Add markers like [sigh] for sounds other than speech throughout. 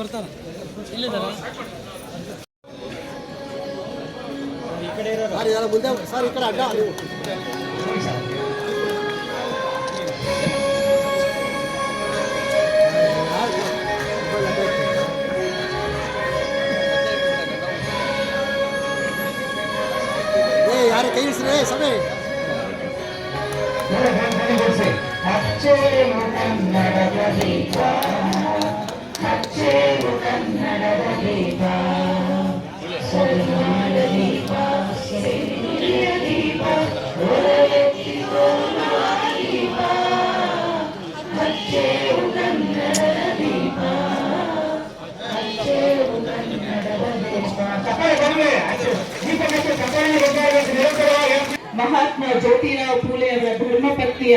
ಬರ್ತಾ ಬರ್ತಾರ. ಎಲ್ಲಿದ್ದಾರೆ? ಮುಂದೆ ಸರ್ ಈ ಕಡೆ ಅಡ್ಡ. ಮಹಾತ್ಮ ಜ್ಯೋತಿರಾವ್ ಫುಲೆ ಅವರ ಧರ್ಮಪತ್ನಿಯ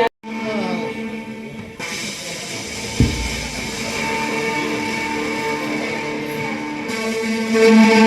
ಮಾತೆ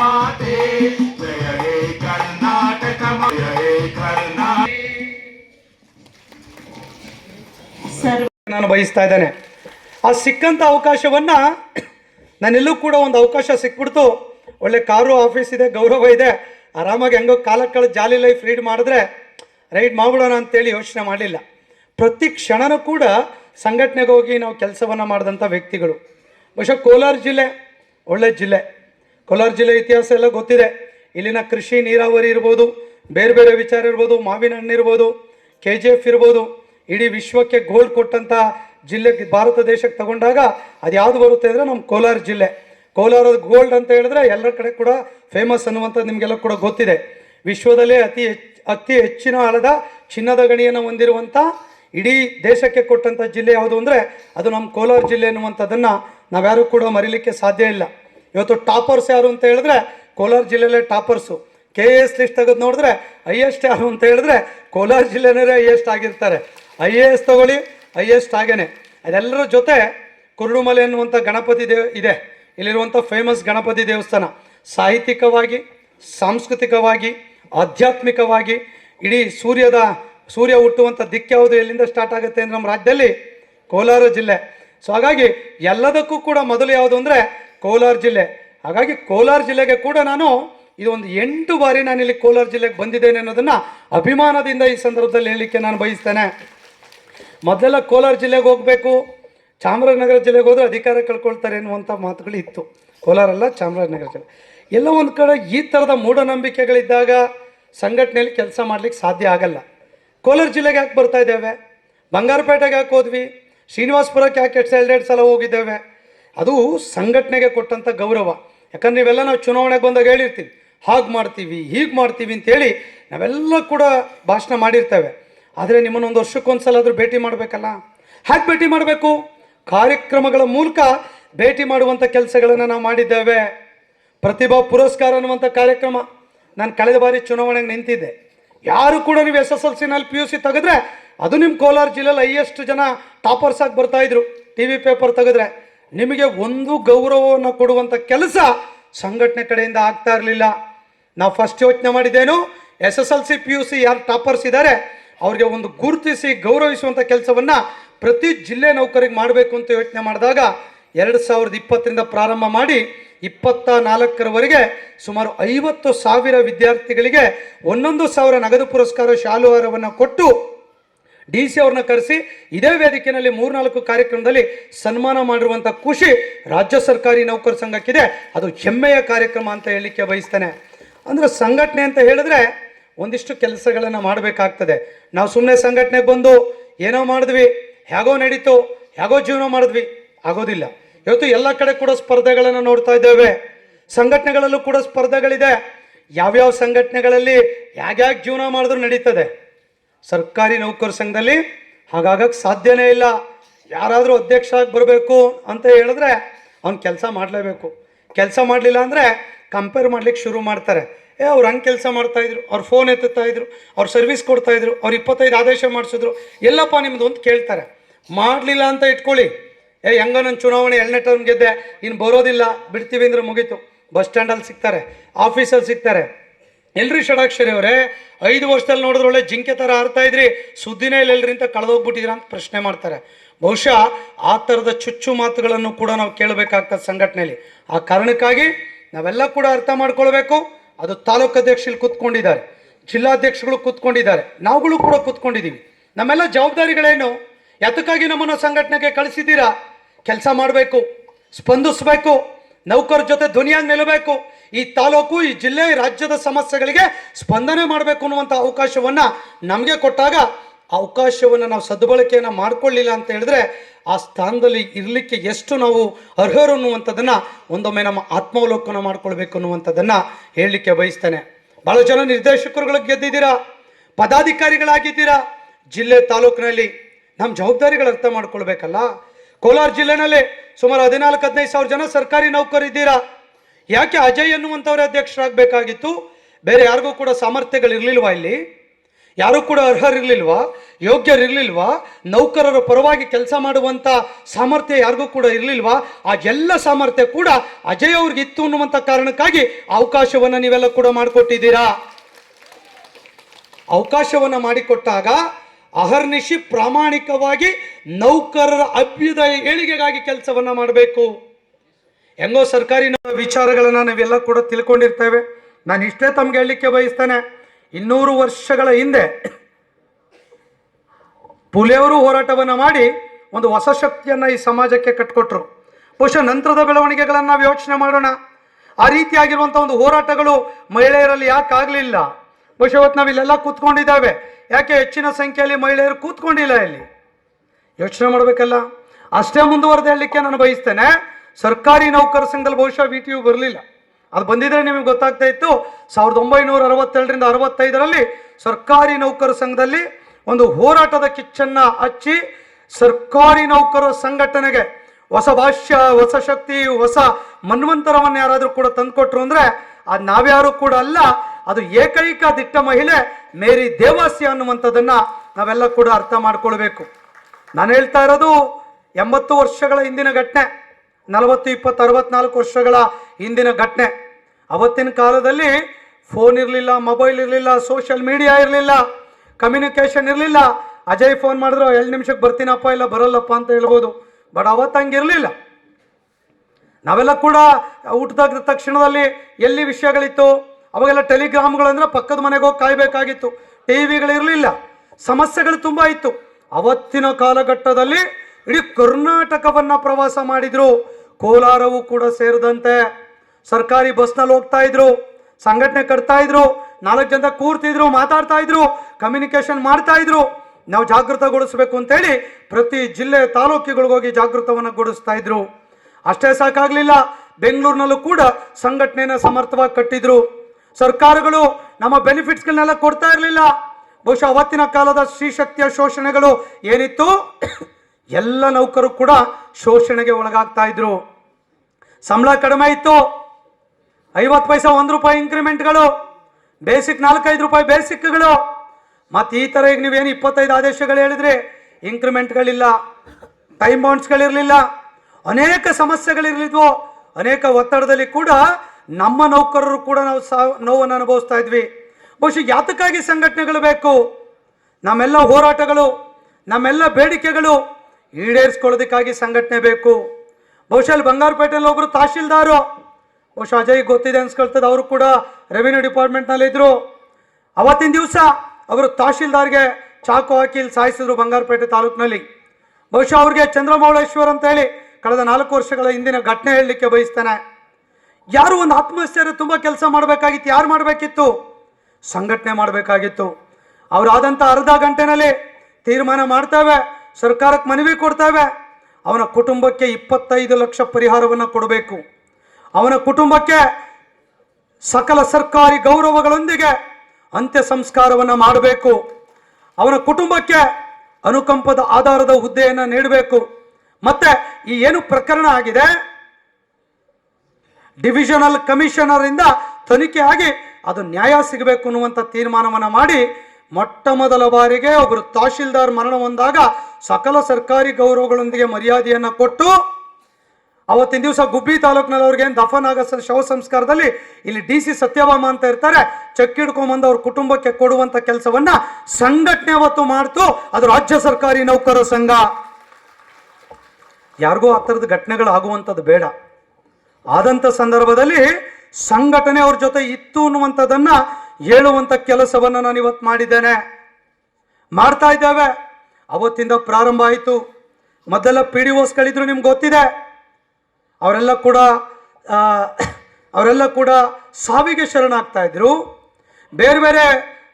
ಮಾತೆ. ಜಯ ಹೇ ಕರ್ನಾಟಕ, ಜಯ ನಾನು ಬಯಸ್ತಾ ಇದ್ದೇನೆ. ಆ ಸಿಕ್ಕಂಥ ಅವಕಾಶವನ್ನ ನಾನೆಲ್ಲೂ ಕೂಡ ಒಂದು ಅವಕಾಶ ಸಿಕ್ಬಿಡ್ತು. ಒಳ್ಳೆ ಕಾರು ಆಫೀಸ್ ಇದೆ, ಗೌರವ ಇದೆ. ಆರಾಮಾಗಿ ಹೆಂಗೋ ಕಾಲಕ್ಕಳ ಜಾಲಿ ಲೈಫ್ ರೀಡ್ ಮಾಡಿದ್ರೆ ರೈಡ್ ಮಾಡ್ಬಿಡೋಣ ಅಂತೇಳಿ ಯೋಚನೆ ಮಾಡಲಿಲ್ಲ. ಪ್ರತಿ ಕ್ಷಣನೂ ಕೂಡ ಸಂಘಟನೆಗೆ ಹೋಗಿ ನಾವು ಕೆಲಸವನ್ನು ಮಾಡಿದಂಥ ವ್ಯಕ್ತಿಗಳು. ಬಹುಶಃ ಕೋಲಾರ ಜಿಲ್ಲೆ ಒಳ್ಳೆ ಜಿಲ್ಲೆ. ಕೋಲಾರ ಜಿಲ್ಲೆ ಇತಿಹಾಸ ಎಲ್ಲ ಗೊತ್ತಿದೆ. ಇಲ್ಲಿನ ಕೃಷಿ, ನೀರಾವರಿ ಇರ್ಬೋದು, ಬೇರೆ ಬೇರೆ ವಿಚಾರ ಇರ್ಬೋದು, ಮಾವಿನ ಹಣ್ಣು ಇರ್ಬೋದು ಕೆ ಜಿ ಎಫ್ ಇರ್ಬೋದು, ಇಡೀ ವಿಶ್ವಕ್ಕೆ ಗೋಲ್ಡ್ ಕೊಟ್ಟಂತಹ ಜಿಲ್ಲೆ ಭಾರತ ದೇಶಕ್ಕೆ ತಗೊಂಡಾಗ ಅದು ಯಾವುದು ಬರುತ್ತೆ ಅಂದರೆ ನಮ್ಮ ಕೋಲಾರ ಜಿಲ್ಲೆ. ಕೋಲಾರದ ಗೋಲ್ಡ್ ಅಂತ ಹೇಳಿದ್ರೆ ಎಲ್ಲರ ಕಡೆ ಕೂಡ ಫೇಮಸ್ ಅನ್ನುವಂಥದ್ದು ನಿಮಗೆಲ್ಲ ಕೂಡ ಗೊತ್ತಿದೆ. ವಿಶ್ವದಲ್ಲೇ ಅತಿ ಅತಿ ಹೆಚ್ಚಿನ ಆಳದ ಚಿನ್ನದ ಗಣಿಯನ್ನು ಹೊಂದಿರುವಂಥ ಇಡೀ ದೇಶಕ್ಕೆ ಕೊಟ್ಟಂಥ ಜಿಲ್ಲೆ ಯಾವುದು ಅಂದರೆ ಅದು ನಮ್ಮ ಕೋಲಾರ ಜಿಲ್ಲೆ ಅನ್ನುವಂಥದ್ದನ್ನು ನಾವ್ಯಾರೂ ಕೂಡ ಮರಿಲಿಕ್ಕೆ ಸಾಧ್ಯ ಇಲ್ಲ. ಇವತ್ತು ಟಾಪರ್ಸ್ ಯಾರು ಅಂತ ಹೇಳಿದ್ರೆ ಕೋಲಾರ ಜಿಲ್ಲೆಯಲ್ಲೇ toppers. K A S list ತೆಗೆದು ನೋಡಿದ್ರೆ ಐ ಹೈಯೆಸ್ಟ್ ಯಾರು ಅಂತ ಹೇಳಿದ್ರೆ ಕೋಲಾರ ಜಿಲ್ಲೆನೇ ಎಸ್ಟ್ ಆಗಿರ್ತಾರೆ. ಐ ಎ ಎಸ್ ತಗೊಳ್ಳಿ ಐ ಎಸ್ಟ್ ಆಗೇನೆ. ಅದೆಲ್ಲರ ಜೊತೆ ಕುರುಡುಮಲೆ ಎನ್ನುವಂಥ ಗಣಪತಿ ದೇವ ಇದೆ. ಇಲ್ಲಿರುವಂಥ ಫೇಮಸ್ ಗಣಪತಿ ದೇವಸ್ಥಾನ. ಸಾಹಿತ್ಯಿಕವಾಗಿ, ಸಾಂಸ್ಕೃತಿಕವಾಗಿ, ಆಧ್ಯಾತ್ಮಿಕವಾಗಿ, ಇಡೀ ಸೂರ್ಯದ, ಸೂರ್ಯ ಹುಟ್ಟುವಂಥ ದಿಕ್ಕು ಯಾವುದು ಎಲ್ಲಿಂದ ಸ್ಟಾರ್ಟ್ ಆಗುತ್ತೆ ಅಂದರೆ ನಮ್ಮ ರಾಜ್ಯದಲ್ಲಿ ಕೋಲಾರ ಜಿಲ್ಲೆ. ಸೊ ಹಾಗಾಗಿ ಎಲ್ಲದಕ್ಕೂ ಕೂಡ ಮೊದಲು ಯಾವುದು ಅಂದರೆ ಕೋಲಾರ ಜಿಲ್ಲೆ. ಹಾಗಾಗಿ ಕೋಲಾರ ಜಿಲ್ಲೆಗೆ ಕೂಡ ನಾನು ಇದು ಒಂದು ಎಂಟು ಬಾರಿ ನಾನು ಇಲ್ಲಿ ಕೋಲಾರ ಜಿಲ್ಲೆಗೆ ಬಂದಿದ್ದೇನೆ ಅನ್ನೋದನ್ನು ಅಭಿಮಾನದಿಂದ ಈ ಸಂದರ್ಭದಲ್ಲಿ ಹೇಳಲಿಕ್ಕೆ ನಾನು ಬಯಸ್ತೇನೆ. ಮೊದಲೆಲ್ಲ ಕೋಲಾರ ಜಿಲ್ಲೆಗೆ ಹೋಗಬೇಕು, ಚಾಮರಾಜನಗರ ಜಿಲ್ಲೆಗೆ ಹೋದರೆ ಅಧಿಕಾರ ಕಳ್ಕೊಳ್ತಾರೆ ಎನ್ನುವಂಥ ಮಾತುಗಳು ಇತ್ತು ಕೋಲಾರ ಅಲ್ಲ, ಚಾಮರಾಜನಗರ ಜಿಲ್ಲೆ. ಎಲ್ಲ ಒಂದು ಕಡೆ ಈ ಥರದ ಮೂಢನಂಬಿಕೆಗಳಿದ್ದಾಗ ಸಂಘಟನೆಯಲ್ಲಿ ಕೆಲಸ ಮಾಡ್ಲಿಕ್ಕೆ ಸಾಧ್ಯ ಆಗಲ್ಲ. ಕೋಲಾರ ಜಿಲ್ಲೆಗೆ ಯಾಕೆ ಬರ್ತಾ ಇದ್ದೇವೆ? ಬಂಗಾರಪೇಟೆಗೆ ಯಾಕೆ ಹೋದ್ವಿ? ಶ್ರೀನಿವಾಸಪುರಕ್ಕೆ ಯಾಕೆ ಎಷ್ಟು ಎರಡು ಸಲ ಹೋಗಿದ್ದೇವೆ? ಅದು ಸಂಘಟನೆಗೆ ಕೊಟ್ಟಂಥ ಗೌರವ. ಯಾಕಂದ್ರೆ ನೀವೆಲ್ಲ ನಾವು ಚುನಾವಣೆಗೆ ಬಂದಾಗ ಹೇಳಿರ್ತೀವಿ. ಹಾಗೆ ಮಾಡ್ತೀವಿ, ಹೀಗೆ ಮಾಡ್ತೀವಿ ಅಂತೇಳಿ ನಾವೆಲ್ಲ ಕೂಡ ಭಾಷಣ ಮಾಡಿರ್ತೇವೆ. ಆದರೆ ನಿಮ್ಮನ್ನು ಒಂದು ವರ್ಷಕ್ಕೊಂದ್ಸಲ ಆದರೂ ಭೇಟಿ ಮಾಡಬೇಕಲ್ಲ? ಹಾಗೆ ಭೇಟಿ ಮಾಡಬೇಕು? ಕಾರ್ಯಕ್ರಮಗಳ ಮೂಲಕ ಭೇಟಿ ಮಾಡುವಂಥ ಕೆಲಸಗಳನ್ನು ನಾವು ಮಾಡಿದ್ದೇವೆ. ಪ್ರತಿಭಾ ಪುರಸ್ಕಾರ ಅನ್ನುವಂಥ ಕಾರ್ಯಕ್ರಮ ನಾನು ಕಳೆದ ಬಾರಿ ಚುನಾವಣೆಗೆ ನಿಂತಿದ್ದೆ. ಯಾರು ಕೂಡ ನೀವು ಎಸ್ ಎಸ್ ಎಲ್ ಸಿನಲ್ಲಿ ಪಿ ಯು ಸಿ ತೆಗೆದ್ರೆ ಅದು ನಿಮ್ಮ ಕೋಲಾರ ಜಿಲ್ಲೆಯಲ್ಲಿ ಹೈಯೆಸ್ಟ್ ಜನ ಟಾಪರ್ಸ್ ಆಗಿ ಬರ್ತಾಯಿದ್ರು ಟಿ ವಿ ಪೇಪರ್ ತೆಗೆದ್ರೆ. ನಿಮಗೆ ಒಂದು ಗೌರವವನ್ನು ಕೊಡುವಂಥ ಕೆಲಸ ಸಂಘಟನೆ ಕಡೆಯಿಂದ ಆಗ್ತಾ ಇರಲಿಲ್ಲ. ನಾವು ಫಸ್ಟ್ ಯೋಚನೆ ಮಾಡಿದ್ದೇನು, S S L C P U C ಯಾರು ಟಾಪರ್ಸ್ ಇದ್ದಾರೆ ಅವ್ರಿಗೆ ಒಂದು ಗುರುತಿಸಿ ಗೌರವಿಸುವಂಥ ಕೆಲಸವನ್ನು ಪ್ರತಿ ಜಿಲ್ಲೆ ನೌಕರಿಗೆ ಮಾಡಬೇಕು ಅಂತ ಯೋಚನೆ ಮಾಡಿದಾಗ ಎರಡು ಸಾವಿರದ ಇಪ್ಪತ್ತರಿಂದ ಪ್ರಾರಂಭ ಮಾಡಿ ಇಪ್ಪತ್ತ ನಾಲ್ಕರವರೆಗೆ ಸುಮಾರು ಐವತ್ತು ಸಾವಿರ ವಿದ್ಯಾರ್ಥಿಗಳಿಗೆ ಒಂದೊಂದು ಸಾವಿರ ನಗದು ಪುರಸ್ಕಾರ ಶಾಲುವಾರವನ್ನು ಕೊಟ್ಟು ಡಿ ಸಿ ಅವ್ರನ್ನ ಕರೆಸಿ ಇದೇ ವೇದಿಕೆಯಲ್ಲಿ ಮೂರ್ನಾಲ್ಕು ಕಾರ್ಯಕ್ರಮದಲ್ಲಿ ಸನ್ಮಾನ ಮಾಡಿರುವಂಥ ಖುಷಿ ರಾಜ್ಯ ಸರ್ಕಾರಿ ನೌಕರ ಸಂಘಕ್ಕಿದೆ. ಅದು ಹೆಮ್ಮೆಯ ಕಾರ್ಯಕ್ರಮ ಅಂತ ಹೇಳಲಿಕ್ಕೆ ಬಯಸ್ತೇನೆ. ಅಂದರೆ ಸಂಘಟನೆ ಅಂತ ಹೇಳಿದ್ರೆ ಒಂದಿಷ್ಟು ಕೆಲಸಗಳನ್ನು ಮಾಡಬೇಕಾಗ್ತದೆ. ನಾವು ಸುಮ್ಮನೆ ಸಂಘಟನೆಗೆ ಬಂದು ಏನೋ ಮಾಡಿದ್ವಿ, ಹೇಗೋ ನಡೀತು, ಹೇಗೋ ಜೀವನ ಮಾಡಿದ್ವಿ, ಆಗೋದಿಲ್ಲ. ಇವತ್ತು ಎಲ್ಲ ಕಡೆ ಕೂಡ ಸ್ಪರ್ಧೆಗಳನ್ನು ನೋಡ್ತಾ ಇದ್ದೇವೆ. ಸಂಘಟನೆಗಳಲ್ಲೂ ಕೂಡ ಸ್ಪರ್ಧೆಗಳಿದೆ. ಯಾವ್ಯಾವ ಸಂಘಟನೆಗಳಲ್ಲಿ ಯಾವ ಜೀವನ ಮಾಡಿದ್ರು ನಡೀತದೆ. ಸರ್ಕಾರಿ ನೌಕರ ಸಂಘದಲ್ಲಿ ಹಾಗಾಗಕ್ಕೆ ಸಾಧ್ಯನೇ ಇಲ್ಲ. ಯಾರಾದರೂ ಅಧ್ಯಕ್ಷ ಆಗಿ ಬರಬೇಕು ಅಂತ ಹೇಳಿದ್ರೆ ಅವ್ನು ಕೆಲಸ ಮಾಡಲೇಬೇಕು. ಕೆಲಸ ಮಾಡಲಿಲ್ಲ ಅಂದರೆ ಕಂಪೇರ್ ಮಾಡ್ಲಿಕ್ಕೆ ಶುರು ಮಾಡ್ತಾರೆ. ಏ, ಅವ್ರು ಹಂಗೆ ಕೆಲಸ ಮಾಡ್ತಾಯಿದ್ರು ಅವ್ರು ಫೋನ್ ಎತ್ತುತ್ತಾ ಇದ್ರು, ಅವ್ರು ಸರ್ವಿಸ್ ಕೊಡ್ತಾಯಿದ್ರು ಅವ್ರು ಇಪ್ಪತ್ತೈದು ಆದೇಶ ಮಾಡಿಸಿದ್ರು. ಎಲ್ಲಪ್ಪ ನಿಮ್ಮದು ಅಂತ ಕೇಳ್ತಾರೆ. ಮಾಡಲಿಲ್ಲ ಅಂತ ಇಟ್ಕೊಳ್ಳಿ. ಏ, ಹೆಂಗ ನನ್ನ ಚುನಾವಣೆ ಎರಡನೇ ಟರ್ಮ್ ಗೆದ್ದೆ ಇನ್ನು ಬರೋದಿಲ್ಲ, ಬಿಡ್ತೀವಿ ಅಂದ್ರೆ ಮುಗೀತು. ಬಸ್ ಸ್ಟ್ಯಾಂಡಲ್ಲಿ ಸಿಗ್ತಾರೆ ಆಫೀಸಲ್ಲಿ ಸಿಗ್ತಾರೆ. ಎಲ್ರಿ ಷಡಾಕ್ಷರಿ ಅವರೇ, ಐದು ವರ್ಷದಲ್ಲಿ ನೋಡಿದ್ರೆ ಒಳ್ಳೆ ಜಿಂಕೆ ಥರ ಆರ್ತಾ ಇದ್ರಿ, ಸುದ್ದಿನೇ ಇಲ್ಲ ಎಲ್ರಿ ಅಂತ ಕಳೆದೋಗ್ಬಿಟ್ಟಿದ್ದೀರಾ ಅಂತ ಪ್ರಶ್ನೆ ಮಾಡ್ತಾರೆ. ಬಹುಶಃ ಆ ಥರದ ಚುಚ್ಚು ಮಾತುಗಳನ್ನು ಕೂಡ ನಾವು ಕೇಳಬೇಕಾಗ್ತದೆ ಸಂಘಟನೆಯಲ್ಲಿ. ಆ ಕಾರಣಕ್ಕಾಗಿ ನಾವೆಲ್ಲ ಕೂಡ ಅರ್ಥ ಮಾಡ್ಕೊಳ್ಬೇಕು. ಅದು ತಾಲೂಕು ಅಧ್ಯಕ್ಷರು ಕೂತ್ಕೊಂಡಿದ್ದಾರೆ ಜಿಲ್ಲಾಧ್ಯಕ್ಷಗಳು ಕೂತ್ಕೊಂಡಿದ್ದಾರೆ, ನಾವುಗಳು ಕೂಡ ಕೂತ್ಕೊಂಡಿದ್ದೀವಿ. ನಮ್ಮೆಲ್ಲ ಜವಾಬ್ದಾರಿಗಳೇನು? ಯಾತಕ್ಕಾಗಿ ನಮ್ಮನ್ನು ಸಂಘಟನೆಗೆ ಕಳಿಸಿದ್ದೀರಾ? ಕೆಲಸ ಮಾಡಬೇಕು, ಸ್ಪಂದಿಸಬೇಕು ನೌಕರ ಜೊತೆ ಧ್ವನಿಯಾಗಿ ನಿಲ್ಲಬೇಕು ಈ ತಾಲೂಕು, ಈ ಜಿಲ್ಲೆ ರಾಜ್ಯದ ಸಮಸ್ಯೆಗಳಿಗೆ ಸ್ಪಂದನೆ ಮಾಡಬೇಕು ಅನ್ನುವಂಥ ಅವಕಾಶವನ್ನು ನಮಗೆ ಕೊಟ್ಟಾಗ ಅವಕಾಶವನ್ನು ನಾವು ಸದ್ಬಳಕೆಯನ್ನು ಮಾಡಿಕೊಳ್ಳಿಲ್ಲ ಅಂತ ಹೇಳಿದ್ರೆ ಆ ಸ್ಥಾನದಲ್ಲಿ ಇರಲಿಕ್ಕೆ ಎಷ್ಟು ನಾವು ಅರ್ಹರು ಅನ್ನುವಂಥದ್ದನ್ನು ಒಂದೊಮ್ಮೆ ನಮ್ಮ ಆತ್ಮಾವಲೋಕನ ಮಾಡ್ಕೊಳ್ಬೇಕು ಅನ್ನುವಂಥದ್ದನ್ನು ಹೇಳಲಿಕ್ಕೆ ಬಯಸ್ತೇನೆ. ಭಾಳ ಜನ ನಿರ್ದೇಶಕರುಗಳು ಗೆದ್ದಿದ್ದೀರಾ? ಪದಾಧಿಕಾರಿಗಳಾಗಿದ್ದೀರಾ? ಜಿಲ್ಲೆ ತಾಲೂಕಿನಲ್ಲಿ ನಮ್ಮ ಜವಾಬ್ದಾರಿಗಳು ಅರ್ಥ ಮಾಡ್ಕೊಳ್ಬೇಕಲ್ಲ? ಕೋಲಾರ ಜಿಲ್ಲೆನಲ್ಲಿ ಸುಮಾರು ಹದಿನಾಲ್ಕು, ಹದಿನೈದು ಸಾವಿರ ಜನ ಸರ್ಕಾರಿ ನೌಕರಿದ್ದೀರಾ? ಯಾಕೆ ಅಜಯ್ ಎನ್ನುವಂಥವ್ರೆ ಅಧ್ಯಕ್ಷರಾಗಬೇಕಾಗಿತ್ತು? ಬೇರೆ ಯಾರಿಗೂ ಕೂಡ ಸಾಮರ್ಥ್ಯಗಳಿರಲಿಲ್ವಾ ಇಲ್ಲಿ? ಯಾರೂ ಕೂಡ ಅರ್ಹರಿರ್ಲಿಲ್ವಾ? ಯೋಗ್ಯರಿರ್ಲಿಲ್ವಾ? ನೌಕರರ ಪರವಾಗಿ ಕೆಲಸ ಮಾಡುವಂಥ ಸಾಮರ್ಥ್ಯ ಯಾರಿಗೂ ಕೂಡ ಇರಲಿಲ್ವಾ? ಆ ಎಲ್ಲ ಸಾಮರ್ಥ್ಯ ಕೂಡ ಅಜಯ್ ಅವ್ರಿಗೆ ಇತ್ತು ಅನ್ನುವಂಥ ಕಾರಣಕ್ಕಾಗಿ ಅವಕಾಶವನ್ನು ನೀವೆಲ್ಲ ಕೂಡ ಮಾಡಿಕೊಟ್ಟಿದ್ದೀರಾ? ಅವಕಾಶವನ್ನು ಮಾಡಿಕೊಟ್ಟಾಗ ಅಹರ್ನಿಶಿ ಪ್ರಾಮಾಣಿಕವಾಗಿ ನೌಕರರ ಅಭ್ಯುದಯ ಏಳಿಗೆಗಾಗಿ ಕೆಲಸವನ್ನು ಮಾಡಬೇಕು. ಹೆಂಗೋ ಸರ್ಕಾರಿ ವಿಚಾರಗಳನ್ನು ನಾವೆಲ್ಲ ಕೂಡ ತಿಳ್ಕೊಂಡಿರ್ತೇವೆ. ನಾನು ಇಷ್ಟೇ ತಮ್ಗೆ ಹೇಳಲಿಕ್ಕೆ ಬಯಸ್ತೇನೆ. ಇನ್ನೂರು ವರ್ಷಗಳ ಹಿಂದೆ ಪುಲಿಯವರು ಹೋರಾಟವನ್ನು ಮಾಡಿ ಒಂದು ಹೊಸ ಶಕ್ತಿಯನ್ನು ಈ ಸಮಾಜಕ್ಕೆ ಕಟ್ಕೊಟ್ರು. ಬಹುಶಃ ನಂತರದ ಬೆಳವಣಿಗೆಗಳನ್ನು ನಾವು ಯೋಚನೆ ಮಾಡೋಣ. ಆ ರೀತಿಯಾಗಿರುವಂಥ ಒಂದು ಹೋರಾಟಗಳು ಮಹಿಳೆಯರಲ್ಲಿ ಯಾಕೆ ಆಗಲಿಲ್ಲ? ಬಹುಶಃ ಇವತ್ತು ನಾವು ಇಲ್ಲೆಲ್ಲ ಕೂತ್ಕೊಂಡಿದ್ದಾವೆ. ಯಾಕೆ ಹೆಚ್ಚಿನ ಸಂಖ್ಯೆಯಲ್ಲಿ ಮಹಿಳೆಯರು ಕೂತ್ಕೊಂಡಿಲ್ಲ ಇಲ್ಲಿ? ಯೋಚನೆ ಮಾಡಬೇಕಲ್ಲ. ಅಷ್ಟೇ ಮುಂದುವರೆದು ಹೇಳಲಿಕ್ಕೆ ನಾನು ಬಯಸ್ತೇನೆ. ಸರ್ಕಾರಿ ನೌಕರ ಸಂಘದಲ್ಲಿ ಬಹುಶಃ ವಿ ಟಿ ಯು ಬರಲಿಲ್ಲ. ಅದು ಬಂದಿದ್ರೆ ನಿಮಗೆ ಗೊತ್ತಾಗ್ತಾ ಇತ್ತು, ಸಾವಿರದ ಒಂಬೈನೂರ ಅರವತ್ತೇಳರಿಂದ ಅರವತ್ತೈದರಲ್ಲಿ ಸರ್ಕಾರಿ ನೌಕರ ಸಂಘದಲ್ಲಿ ಒಂದು ಹೋರಾಟದ ಕಿಚ್ಚನ್ನ ಹಚ್ಚಿ ಸರ್ಕಾರಿ ನೌಕರರ ಸಂಘಟನೆಗೆ ಹೊಸ ಭಾಷ್ಯ, ಹೊಸ ಶಕ್ತಿ, ಹೊಸ ಮನ್ವಂತರವನ್ನು ಯಾರಾದರೂ ಕೂಡ ತಂದುಕೊಟ್ರು ಅಂದರೆ ಅದು ನಾವ್ಯಾರು ಕೂಡ ಅಲ್ಲ, ಅದು ಏಕೈಕ ದಿಟ್ಟ ಮಹಿಳೆ ಮೇರಿ ದೇವಾಸಿ ಅನ್ನುವಂಥದ್ದನ್ನು ನಾವೆಲ್ಲ ಕೂಡ ಅರ್ಥ ಮಾಡ್ಕೊಳ್ಬೇಕು. ನಾನು ಹೇಳ್ತಾ ಇರೋದು ಎಂಬತ್ತು ವರ್ಷಗಳ ಹಿಂದಿನ ಘಟನೆ. ನಲವತ್ತು, ಇಪ್ಪತ್ತು, ಅರವತ್ನಾಲ್ಕು ವರ್ಷಗಳ ಹಿಂದಿನ ಘಟನೆ. ಅವತ್ತಿನ ಕಾಲದಲ್ಲಿ ಫೋನ್ ಇರಲಿಲ್ಲ ಮೊಬೈಲ್ ಇರಲಿಲ್ಲ ಸೋಷಿಯಲ್ ಮೀಡಿಯಾ ಇರಲಿಲ್ಲ ಕಮ್ಯುನಿಕೇಷನ್ ಇರಲಿಲ್ಲ. ಅಜಯ್ ಫೋನ್ ಮಾಡಿದ್ರು ಎರಡು ನಿಮಿಷಕ್ಕೆ ಬರ್ತೀನಪ್ಪ, ಇಲ್ಲ ಬರಲ್ಲಪ್ಪ ಅಂತ ಹೇಳ್ಬೋದು. ಬಟ್ ಅವತ್ತು ಹಂಗಿರಲಿಲ್ಲ ನಾವೆಲ್ಲ ಕೂಡ ಊಟದ ತಕ್ಷಣದಲ್ಲಿ ಎಲ್ಲಿ ವಿಷಯಗಳಿತ್ತು? ಅವಾಗೆಲ್ಲ ಟೆಲಿಗ್ರಾಮ್ಗಳಂದ್ರೆ ಪಕ್ಕದ ಮನೆಗೆ ಹೋಗಿ ಕಾಯಬೇಕಾಗಿತ್ತು. ಟಿ ವಿಗಳಿರಲಿಲ್ಲ ಸಮಸ್ಯೆಗಳು ತುಂಬ ಇತ್ತು. ಅವತ್ತಿನ ಕಾಲಘಟ್ಟದಲ್ಲಿ ಇಡೀ ಕರ್ನಾಟಕವನ್ನು ಪ್ರವಾಸ ಮಾಡಿದ್ರು. ಕೋಲಾರವು ಕೂಡ ಸೇರಿದಂತೆ ಸರ್ಕಾರಿ ಬಸ್ನಲ್ಲಿ ಹೋಗ್ತಾ ಇದ್ರು, ಸಂಘಟನೆ ಕಟ್ತಾ ಇದ್ರು, ನಾಲ್ಕು ಜನ ಕೂರ್ತಿದ್ರು ಮಾತಾಡ್ತಾ ಇದ್ರು ಕಮ್ಯುನಿಕೇಶನ್ ಮಾಡ್ತಾ ಇದ್ರು. ನಾವು ಜಾಗೃತಗೊಳಿಸ್ಬೇಕು ಅಂತೇಳಿ ಪ್ರತಿ ಜಿಲ್ಲೆ ತಾಲೂಕುಗಳಿಗೋಗಿ ಜಾಗೃತವನ್ನು ಗೊಳಿಸ್ತಾ ಇದ್ರು. ಅಷ್ಟೇ ಸಾಕಾಗ್ಲಿಲ್ಲ, ಬೆಂಗಳೂರಿನಲ್ಲೂ ಕೂಡ ಸಂಘಟನೆನ ಸಮರ್ಥವಾಗಿ ಕಟ್ಟಿದ್ರು. ಸರ್ಕಾರಗಳು ನಮ್ಮ ಬೆನಿಫಿಟ್ಸ್ಗಳನ್ನೆಲ್ಲ ಕೊಡ್ತಾ ಇರಲಿಲ್ಲ. ಬಹುಶಃ ಅವತ್ತಿನ ಕಾಲದ ಸ್ತ್ರೀಶಕ್ತಿಯ ಶೋಷಣೆಗಳು ಏನಿತ್ತು? [coughs] ಎಲ್ಲ ನೌಕರು ಕೂಡ ಶೋಷಣೆಗೆ ಒಳಗಾಗ್ತಾ ಇದ್ರು. ಸಂಬಳ ಕಡಿಮೆ ಇತ್ತು. ಐವತ್ತು ಪೈಸೆ, ಒಂದು ರೂಪಾಯಿ ಇನ್ಕ್ರಿಮೆಂಟ್ಗಳು ಬೇಸಿಕ್ ನಾಲ್ಕೈದು ರೂಪಾಯಿ ಬೇಸಿಕ್ಗಳು ಮತ್ತು ಈ ಥರ ಈಗ ನೀವೇನು ಇಪ್ಪತ್ತೈದು ಆದೇಶಗಳು ಹೇಳಿದ್ರೆ ಇನ್ಕ್ರಿಮೆಂಟ್ಗಳಿಲ್ಲ ಟೈಮ್ ಬೌಂಡ್ಸ್ಗಳಿರಲಿಲ್ಲ ಅನೇಕ ಸಮಸ್ಯೆಗಳಿರಲಿದ್ವು. ಅನೇಕ ಒತ್ತಡದಲ್ಲಿ ಕೂಡ ನಮ್ಮ ನೌಕರರು ಕೂಡ ನಾವು ನೋವನ್ನು ಅನುಭವಿಸ್ತಾ ಇದ್ವಿ. ಬಹುಶಃ ಯಾತಕ್ಕಾಗಿ ಸಂಘಟನೆಗಳು ಬೇಕು? ನಮ್ಮೆಲ್ಲ ಹೋರಾಟಗಳು, ನಮ್ಮೆಲ್ಲ ಬೇಡಿಕೆಗಳು ಈಡೇರಿಸ್ಕೊಳ್ಳೋದಕ್ಕಾಗಿ ಸಂಘಟನೆ ಬೇಕು. ಬಹುಶಃ ಅಲ್ಲಿ ಬಂಗಾರಪೇಟೆಯಲ್ಲಿ ಒಬ್ಬರು ತಹಶೀಲ್ದಾರು. ಬಹುಶಃ ಅಜಯ್ ಗೊತ್ತಿದೆ ಅನ್ಸ್ಕೊಳ್ತದೆ. ಅವರು ಕೂಡ ರೆವಿನ್ಯೂ ಡಿಪಾರ್ಟ್ಮೆಂಟ್ನಲ್ಲಿ ಇದ್ರು. ಅವತ್ತಿನ ದಿವಸ ಅವರು ತಹಶೀಲ್ದಾರ್ಗೆ ಚಾಕು ಹಾಕಿ ಇಲ್ಲಿ ಸಾಯಿಸಿದ್ರು ಬಂಗಾರಪೇಟೆ ತಾಲೂಕಿನಲ್ಲಿ. ಬಹುಶಃ ಅವ್ರಿಗೆ ಚಂದ್ರಮೌಳೇಶ್ವರ್ ಅಂತ ಹೇಳಿ ಕಳೆದ ನಾಲ್ಕು ವರ್ಷಗಳ ಹಿಂದಿನ ಘಟನೆ ಹೇಳಲಿಕ್ಕೆ ಬಯಸ್ತಾನೆ. ಯಾರು ಒಂದು ಆತ್ಮಹತ್ಯೆ ತುಂಬ ಕೆಲಸ ಮಾಡಬೇಕಾಗಿತ್ತು, ಯಾರು ಮಾಡಬೇಕಿತ್ತು? ಸಂಘಟನೆ ಮಾಡಬೇಕಾಗಿತ್ತು. ಅವರಾದಂಥ ಅರ್ಧ ಗಂಟೆನಲ್ಲಿ ತೀರ್ಮಾನ ಮಾಡ್ತೇವೆ. ಸರ್ಕಾರಕ್ಕೆ ಮನವಿ ಕೊಡ್ತೇವೆ. ಅವನ ಕುಟುಂಬಕ್ಕೆ ಇಪ್ಪತ್ತೈದು ಲಕ್ಷ ಪರಿಹಾರವನ್ನು ಕೊಡಬೇಕು. ಅವನ ಕುಟುಂಬಕ್ಕೆ ಸಕಲ ಸರ್ಕಾರಿ ಗೌರವಗಳೊಂದಿಗೆ ಅಂತ್ಯ ಸಂಸ್ಕಾರವನ್ನು ಮಾಡಬೇಕು. ಅವನ ಕುಟುಂಬಕ್ಕೆ ಅನುಕಂಪದ ಆಧಾರದ ಹುದ್ದೆಯನ್ನು ನೀಡಬೇಕು. ಮತ್ತೆ ಈ ಏನು ಪ್ರಕರಣ ಆಗಿದೆ? ಡಿವಿಷನಲ್ ಕಮಿಷನರಿಂದ ತನಿಖೆ ಆಗಿ ಅದು ನ್ಯಾಯ ಸಿಗಬೇಕು ಅನ್ನುವಂಥ ತೀರ್ಮಾನವನ್ನು ಮಾಡಿ ಮೊಟ್ಟ ಮೊದಲ ಬಾರಿಗೆ ಒಬ್ಬರು ತಹಶೀಲ್ದಾರ್ ಮರಣ ಹೊಂದಾಗ ಸಕಲ ಸರ್ಕಾರಿ ಗೌರವಗಳೊಂದಿಗೆ ಮರ್ಯಾದೆಯನ್ನು ಕೊಟ್ಟು ಅವತ್ತಿನ ದಿವಸ ಗುಬ್ಬಿ ತಾಲೂಕಿನಲ್ಲಿ ಅವ್ರಿಗೆ ಏನು ದಫನ್ ಶವ ಸಂಸ್ಕಾರದಲ್ಲಿ ಇಲ್ಲಿ ಡಿ ಸಿ ಸತ್ಯಭಾಮ ಅಂತ ಇರ್ತಾರೆ, ಚೆಕ್ ಹಿಡ್ಕೊಂಬಂದು ಅವ್ರ ಕುಟುಂಬಕ್ಕೆ ಕೊಡುವಂತ ಕೆಲಸವನ್ನ ಸಂಘಟನೆ ಅವತ್ತು ಮಾಡ್ತು, ಅದು ರಾಜ್ಯ ಸರ್ಕಾರಿ ನೌಕರರ ಸಂಘ. ಯಾರಿಗೂ ಆ ಥರದ ಘಟನೆಗಳು ಆಗುವಂಥದ್ದು ಬೇಡ. ಆದಂಥ ಸಂದರ್ಭದಲ್ಲಿ ಸಂಘಟನೆ ಅವ್ರ ಜೊತೆ ಇತ್ತು ಅನ್ನುವಂಥದ್ದನ್ನ ಹೇಳುವಂಥ ಕೆಲಸವನ್ನು ನಾನು ಇವತ್ತು ಮಾಡಿದ್ದೇನೆ. ಮಾಡ್ತಾ ಇದ್ದೇವೆ. ಅವತ್ತಿಂದ ಪ್ರಾರಂಭ ಆಯಿತು. ಮೊದಲೆಲ್ಲ ಪಿ ಡಿ ಓಸ್ಗಳಿದ್ರು ನಿಮ್ಗೆ ಗೊತ್ತಿದೆ. ಅವರೆಲ್ಲ ಕೂಡ ಅವರೆಲ್ಲ ಕೂಡ ಸಾವಿಗೆ ಶರಣಾಗ್ತಾ ಇದ್ರು. ಬೇರೆ ಬೇರೆ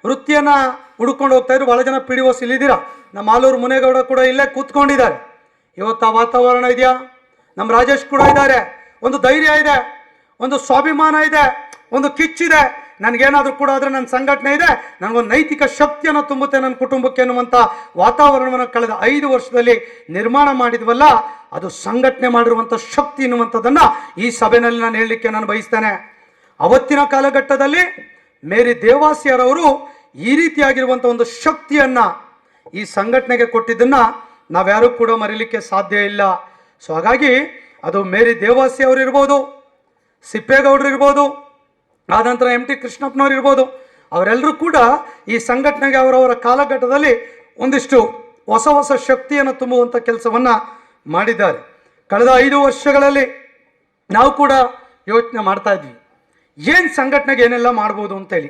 ವೃತ್ತಿಯನ್ನು ಹುಡ್ಕೊಂಡು ಹೋಗ್ತಾ ಇದ್ರು. ಭಾಳ ಜನ ಪಿ ಡಿ ಓಸ್ ಇಲ್ಲಿದ್ದೀರಾ? ನಮ್ಮ ಆಲೂರು ಮುನೇಗೌಡ ಕೂಡ ಇಲ್ಲೇ ಕೂತ್ಕೊಂಡಿದ್ದಾರೆ. ಇವತ್ತು ಆ ವಾತಾವರಣ ಇದೆಯಾ? ನಮ್ಮ ರಾಜೇಶ್ ಕೂಡ ಇದ್ದಾರೆ. ಒಂದು ಧೈರ್ಯ ಇದೆ. ಒಂದು ಸ್ವಾಭಿಮಾನ ಇದೆ. ಒಂದು ಕಿಚ್ಚಿದೆ ನನಗೇನಾದರೂ ಕೂಡ ಆದರೆ ನನ್ನ ಸಂಘಟನೆ ಇದೆ, ನನಗೊಂದು ನೈತಿಕ ಶಕ್ತಿಯನ್ನು ತುಂಬುತ್ತೆ ನನ್ನ ಕುಟುಂಬಕ್ಕೆ ಅನ್ನುವಂಥ ವಾತಾವರಣವನ್ನು ಕಳೆದ ಐದು ವರ್ಷದಲ್ಲಿ ನಿರ್ಮಾಣ ಮಾಡಿದ್ವಲ್ಲ, ಅದು ಸಂಘಟನೆ ಮಾಡಿರುವಂಥ ಶಕ್ತಿ ಎನ್ನುವಂಥದ್ದನ್ನು ಈ ಸಭೆಯಲ್ಲಿ ನಾನು ಹೇಳಲಿಕ್ಕೆ ನಾನು ಬಯಸ್ತೇನೆ. ಅವತ್ತಿನ ಕಾಲಘಟ್ಟದಲ್ಲಿ ಮೇರಿ ದೇವಾಸಿಯರವರು ಈ ರೀತಿಯಾಗಿರುವಂಥ ಒಂದು ಶಕ್ತಿಯನ್ನು ಈ ಸಂಘಟನೆಗೆ ಕೊಟ್ಟಿದ್ದನ್ನು ನಾವ್ಯಾರೂ ಕೂಡ ಮರೀಲಿಕ್ಕೆ ಸಾಧ್ಯ ಇಲ್ಲ. ಸೊ ಹಾಗಾಗಿ ಅದು ಮೇರಿ ದೇವಾಸಿ ಅವರು ಇರ್ಬೋದು, ಸಿಪ್ಪೇಗೌಡರು ಇರ್ಬೋದು ಆನಂತರ ಎಂ ಟಿ ಕೃಷ್ಣಪ್ಪನವ್ರು ಇರ್ಬೋದು. ಅವರೆಲ್ಲರೂ ಕೂಡ ಈ ಸಂಘಟನೆಗೆ ಅವರವರ ಕಾಲಘಟ್ಟದಲ್ಲಿ ಒಂದಿಷ್ಟು ಹೊಸ ಹೊಸ ಶಕ್ತಿಯನ್ನು ತುಂಬುವಂಥ ಕೆಲಸವನ್ನು ಮಾಡಿದ್ದಾರೆ. ಕಳೆದ ಐದು ವರ್ಷಗಳಲ್ಲಿ ನಾವು ಕೂಡ ಯೋಚನೆ ಮಾಡ್ತಾ ಇದ್ವಿ. ಏನು ಸಂಘಟನೆಗೆ ಏನೆಲ್ಲ ಮಾಡ್ಬೋದು ಅಂತೇಳಿ.